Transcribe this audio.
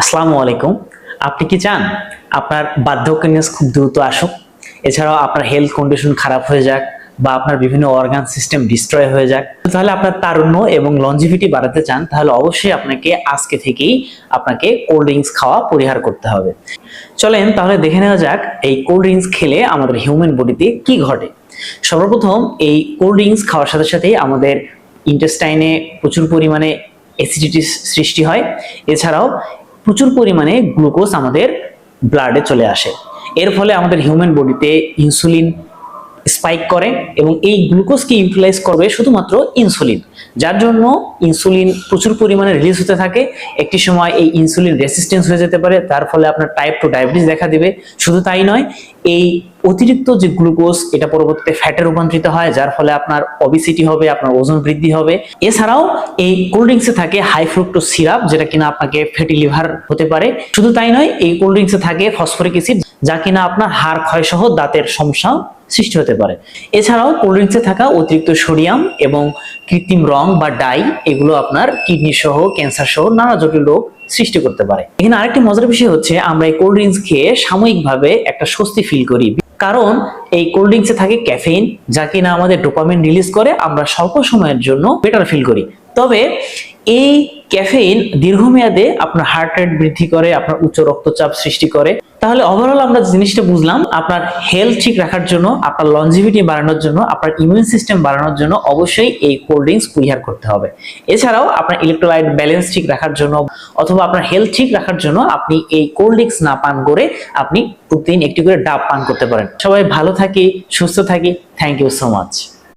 আসসালামু আলাইকুম। আপনি কি চান? আপনার বার্ধক্যনিয়াস খুব দ্রুত আসুক। এছাড়াও আপনার হেলথ কন্ডিশন খারাপ হয়ে যাক বা আপনার বিভিন্ন অর্গান সিস্টেম ডিস্ট্রয় হয়ে যাক। তাহলে আপনার তারুণ্য এবং লঞ্জিভিটি বাড়াতে চান, তাহলে অবশ্যই আপনাকে আজকে থেকেই আপনাকে কোল্ড ড্রিঙ্কস খাওয়া পরিহার করতে হবে। চলেন তাহলে দেখে নেওয়া যাক এই কোল্ড ড্রিঙ্কস খেলে আমাদের হিউম্যান বডিতে কি ঘটে। সর্বপ্রথম এই কোল্ড ড্রিঙ্কস খাওয়ার সাথে সাথেই আমাদের ইন্টেস্টাইনে প্রচুর পরিমাণে অ্যাসিডিটি সৃষ্টি হয়। এছাড়াও প্রচুর পরিমাণে গ্লুকোজ আমাদের ব্লাডে চলে আসে। এর ফলে আমাদের হিউম্যান বডিতে ইনসুলিন স্পাইক করে এবং এই গ্লুকোজকে ইউটিলাইজ করবে শুধুমাত্র ইনসুলিন যার জন্য ইনসুলিন প্রচুর পরিমাণে রিলিজ হতে থাকে। একটি সময় এই ইনসুলিন রেসিস্টেন্স হয়ে যেতে পারে, তার ফলে আপনার টাইপ টু ডায়াবেটিস দেখা দিবে। শুধু তাই নয় এই অতিরিক্ত যে গ্লুকোজ, এটা পরবর্তীতে ফ্যাটে রূপান্তরিত হয়, যার ফলে আপনার অবিসিটি হবে, আপনার ওজন বৃদ্ধি হবে। এছাড়াও এই কোল্ড ড্রিঙ্কসে থাকে হাই ফ্রুক্টোজ সিরাপ যেটা কিনা আপনাকে ফ্যাটি লিভার হতে পারে। শুধু তাই নয়, এই কোল্ড ড্রিঙ্কসে থাকে ফসফরিক অ্যাসিড যা কিনা আপনার হাড় ক্ষয় সহ দাঁতের সমস্যা সৃষ্টি হতে পারে। এছাড়াও কোল্ড ড্রিঙ্কসে থাকা অতিরিক্ত সোডিয়াম এবং কৃত্রিম রং বা ডাই এগুলো আপনার কিডনি সহ ক্যান্সার সহ নানা জটিল রোগ সৃষ্টি করতে পারে। এখানে আরেকটি মজার বিষয় হচ্ছে, আমরা এই কোল্ড ড্রিঙ্কস খেয়ে সাময়িকভাবে একটা স্বস্তি ফিল করি। কারণ এই কোল্ড ড্রিঙ্কসে থাকে ক্যাফেইন যা কিনা আমাদের ডোপামিন রিলিজ করে, আমরা স্বল্প সময়ের জন্য বেটার ফিল করি। তবে এই ক্যাফেইন দীর্ঘমেয়াদে আপনার হার্ট রেট বৃদ্ধি করে, আপনার উচ্চ রক্তচাপ সৃষ্টি করে। তাহলে ওভারঅল আমরা জিনিসটা বুঝলাম, আপনার হেলথ ঠিক রাখার জন্য, আপনার লঞ্জিভিটি বাড়ানোর জন্য, আপনার ইমিউন সিস্টেম বাড়ানোর জন্য অবশ্যই এই কোল্ড ড্রিঙ্কস পরিহার করতে হবে। এছাড়াও আপনার ইলেকট্রোলাইট ব্যালেন্স ঠিক রাখার জন্য, অথবা আপনার হেলথ ঠিক রাখার জন্য আপনি এই কোল্ড ড্রিঙ্কস না পান করে আপনি প্রতিদিন একটি করে ডাব পান করতে পারেন। সবাই ভালো থাকি, সুস্থ থাকি থ্যাংক ইউ সো মাচ